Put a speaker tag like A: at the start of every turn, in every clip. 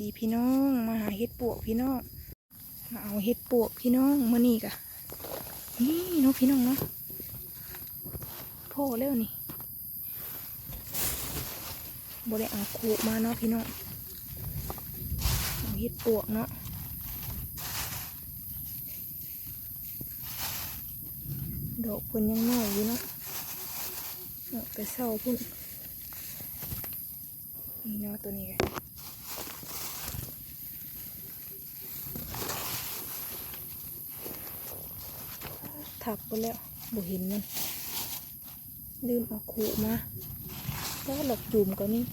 A: ดีพี่น้อง มาหาเห็ดปวกพี่น้อง มาเอาเห็ดปวกพี่น้องมื่อนี้กะนี่เนาะพี่น้องเนาะพ่อแล้วนี่บ่ได้เอาคูมาเนาะพี่น้องเอาเห็ดปวกเนาะดอกพิ่นยังน้อยอยู่เนาะไปเศร้าพุ่นนี่เนาะตัวนี้กะ ถักไปแล้วบ่เห็นมันลืมเอาขู่มาแล้วหลอกจุ่มก็นี่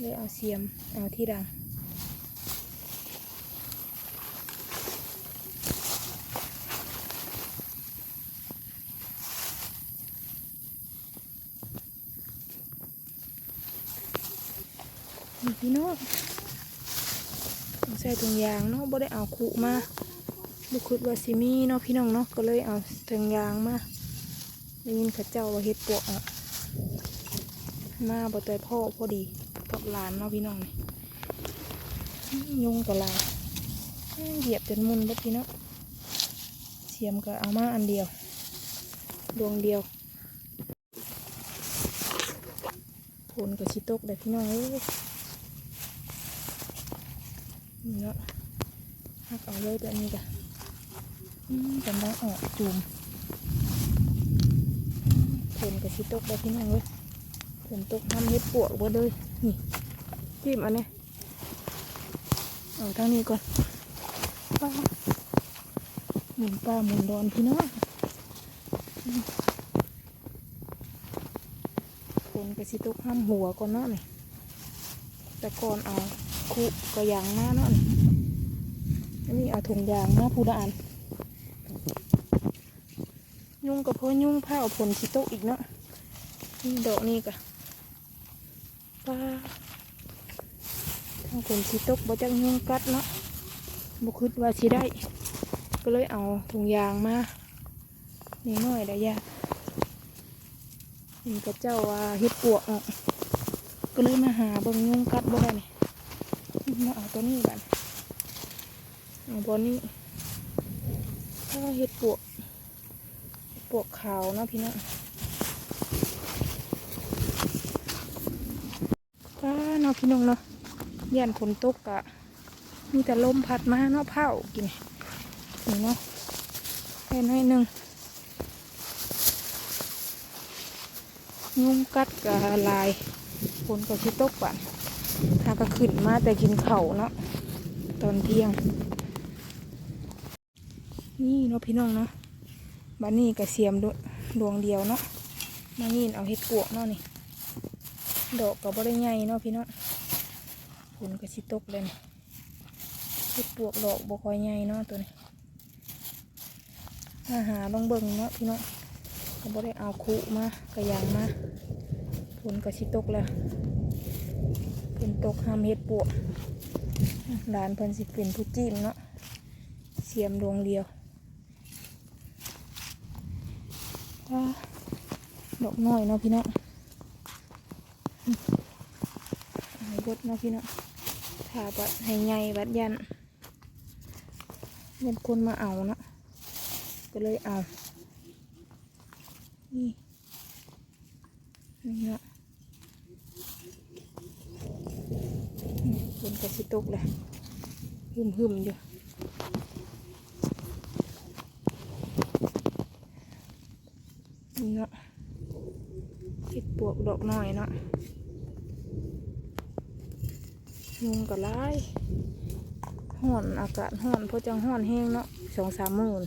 A: เลยเอาเสียมเอาที่ดังพี่น้องต้องใส่ถุงยางเนาะบ่ได้เอาขู่มา บุคุดว่าซิมีเนาะพี่น้องเนาะก็เลยเอาถึงยางมาได้ยินข้าเจ้าว่าเฮ็ดปวกอะมาบ่ใจพ่อพอดีกับหลานเนาะพี่น้องนี่ยุงกับลายเหยียบจนมุนบ่พี่เนาะเสียมก็เอามาอันเดียว ดวงเดียวผลกับชิตกเลยพี่น้องเอ้ยนี่เนาะหักเอาเลยแบบนี้จ้ะ กำลังออกจุ่มฝนกับชิตกแล้วพี่น้องเว้ยฝนตกทำเฮ็ดปวกบ่เลยนี่จิ้มอันนี้เอาทางนี้ก่อนป้าหมุนป้าหมุนดอนพี่น้องอืมฝนกับชิตกห้ามหัวก่อนเนาะนี่แต่ก่อนเอาคุกระยางมาเนาะนี่อันนี้เอาถุงยางมาผู้ละอัน ยุ่งกับเพื่อยุ่งผ้าเอาผลชิโตอีกเนาะนี่ดอกนี่กะป้าทางผลชิโตบ่จังยุ่งกัดเนาะบุคิดว่าสิได้ ก็เลยเอาถุงยางมานี่น้อยได้ยากนี่กับเจ้าว่าเฮ็ดปวกอะก็เลยมาหาเบิ่งยุ่งกัดบ่ได้นี่มาเอาตัวนี้กันเอาบอนี้ เฮ็ดปวกปวกขาวเนาะพี่น้องป้าเนาะพี่น้องเนาะยันฝนตกกะมีแต่ลมพัดมาเนาะเผากินนี่เนาะแค่น้อยหนึ่งยุงกัดกะลายฝนก็ชิตกป่านหาก็ขึ้นมาแต่กินเข่าเนาะตอนเที่ยง นี่เนาะพี่น้องเนาะบ้านนี้กระเสียมดวดวงเดียวเนาะมายินเอาเห็ดปวกเนาะนี่ ดอกก็บ่ได้ใหญ่เนาะพี่เนาะผลก็สิตกเลยนี่เห็ดปวกดอกบคอยใหญ่เนาะตัวนี้มาหาลองเบิ่งเนาะพี่เนาะก็บ่ได้เอาคุมากระยางมาผลก็สิตกแล้วผลตกห้ามเห็ดปวกหลานเพิ่นสิเป็นผู้จิ้มเนาะเสียมดวงเดียว อ่า ดอกน้อยเนาะพี่น้องให้บดเนาะพี่น้องถ้าบัดให้ใหญ่บัดยันยันคนมาเอาเนาะก็เลยเอา นี่ นี่เนาะอืมฝนกระสิตกเลยหึมหึมอยู่ นี่เนาะเห็ดป วกดอกน้อยเนาะยุงก็ร้ายห่อนอากาศห่อนเพราะจังห่อนแห้งเนาะสองสามมื่น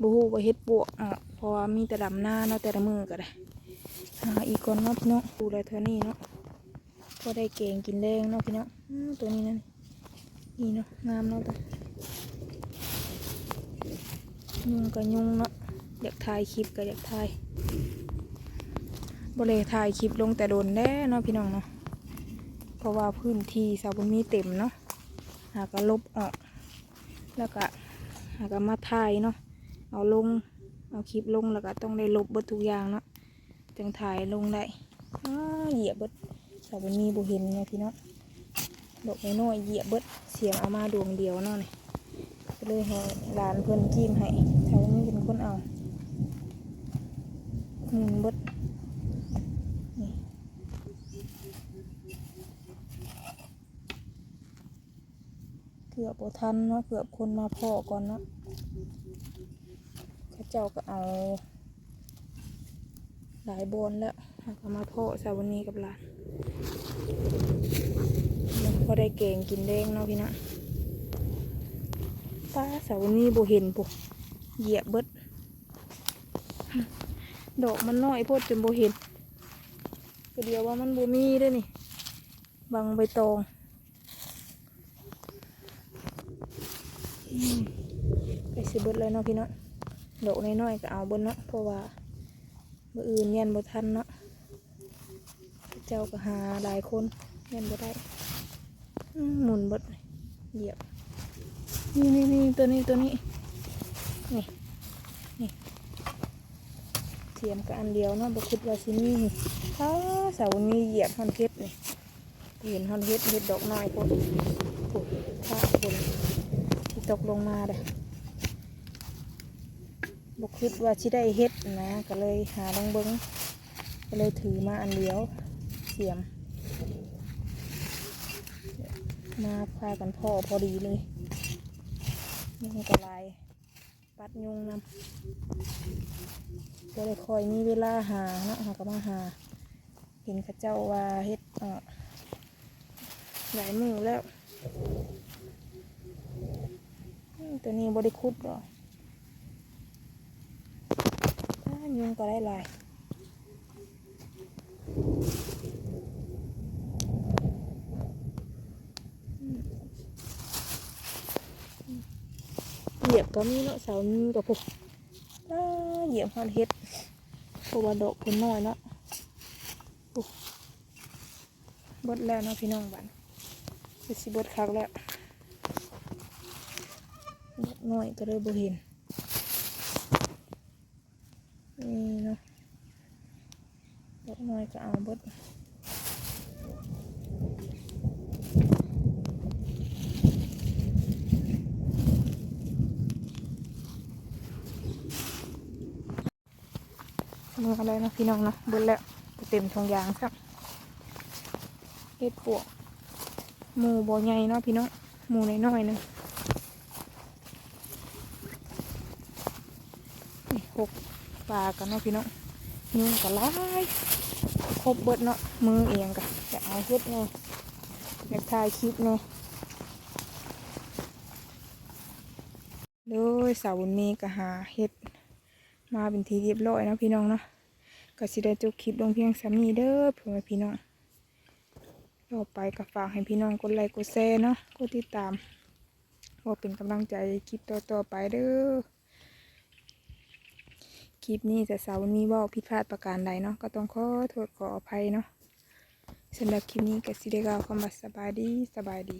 A: บูฮูว่าเห็ดปวกอะเพราะว่ามีแต่ดำหน้าเนาะแต่ละมือก็ได้หาอีกก่อนเนาะพี่เนาะดูแลเธอนี่เนาะพอได้เก่งกินแรงเนาะพี่เนาะอืมตัวนี้นั่นนี่เนาะงามเนาะตัวยุงก็ยุงเนาะอยากถ่ายคลิปก็อยากถ่าย บริถ่ายคลิปลงแต่โดนแน่เนาะพี่น้องเนาะเพราะว่าพื้นที่สาวบุญมีเต็มเนาะหาก็ลบออก แล้วก็หาก็มาถ่ายเนาะเอาลงเอาคลิปลงแล้วก็ต้องได้ลบเบิดทุกอย่างเนาะจึงถ่ายลงได้เหยียบเบิดแต่วันนี้บุเห็นไงพี่เนาะดอกไม้น้อยเหยียบเบิดเสียงเอามาดวงเดียวเนาะนี่ก็เลยให้ลานเพื่อนจิ้มให้แต่วันนี้เป็นคนเอาหมุนเบิด กือบบทันเนาะเกือบคนมาพ่อก่อนเนาะเขาเจ้าก็เอา หลายบอนแล้วหากเอามาพ่อสาวันนี้กับหลานพอได้เก่งกินเด้งเนาะพี่นะป้าสาวันนี้บ่เห็นปุ๊เหยียบเบิดดอกมันน้อยโพดจนบ่เห็นก็เดียวว่ามันบ่มีเด้วยนี่ บังใบตองอืม ไปสิเบิดเลยเนาะพี่เนาะดอกน้อยๆก็เอาเบิดเนาะเพราะว่ามื่ออื่นเงียนบ่ทันเนาะเจ้าก็หาหลายคนเงียนบ่ได้หมุนเบดเหยียบนี่นี่นี่ตัวนี้ตัวนี้นี่นี่เทียมกับอันเดียวเนาะบ่คิดว่าสิมีถ้าเสาร์นี้เหยียบฮอนเฮ็ดนี่เห็นฮอนเฮ็ดเฮ็ดดอกน้อยพุ่นพุ่นถ้าพุ่น ตกลงมาเด้อบกคิดว่าชิได้เฮ็ดนะก็เลยหาลองเบิ้งก็เลยถือมาอันเดียวเสียม มาพากันพ่อพอดีเลยนี่ก็ลายปัดยุงนำก็เลยคอยมีเวลาหาเนาะหาก็มาหา เห็นข้าเจ้าว่าเฮ็ดเออหลายมือแล้ว ตัวนี้บริคุดหรอกอ่ายุงก็ได้ลายเหยียบก็มีเนาะเสามีกับพวกเหยียบฮอนเฮ็ดเพราะว่าดอกผลน้อยเนาะบดแล้วเนาะพี่น้องบันเป็นสิบดคักแล้ว น้อยก็เลยบ่เห็นนี่เนาะเล็กน้อยก็เอาเบิดมืออะไรนะพี่น้องนะเบิดแล้วเต็มทองยางครับเฮ็ดปวกหมูบ่ใหญ่เนาะพี่น้องหมูน้อยๆหนึงนี่หก ปลากันเนาะพี่น้องยุงก็หลายครบเบิดเนาะมือเอียงกะจะเอาเฮ็ดเนาะอยากถ่ายคลิปเนาะโดยสาวบุญมีก็หาเฮ็ดมาเป็นทีเรียบร้อยนะพี่น้องเนาะก็สิได้จบคลิปลงเพียงสามีเด้อเพื่อพี่น้องต่อไปก็ฝากให้พี่น้องกดไลค์กดแชร์เนาะกดติดตามว่าเป็นกำลังใจคลิปต่อๆไปเด้อ ลิปนี้จะสาวนี้เว่าผิดพลาดประการใดเนาะก็ต้องขอโทษขออภัยเนาะสำหรับคลิปนี้ก็สิได้กล่าวคำว่าสบายดีสบายดี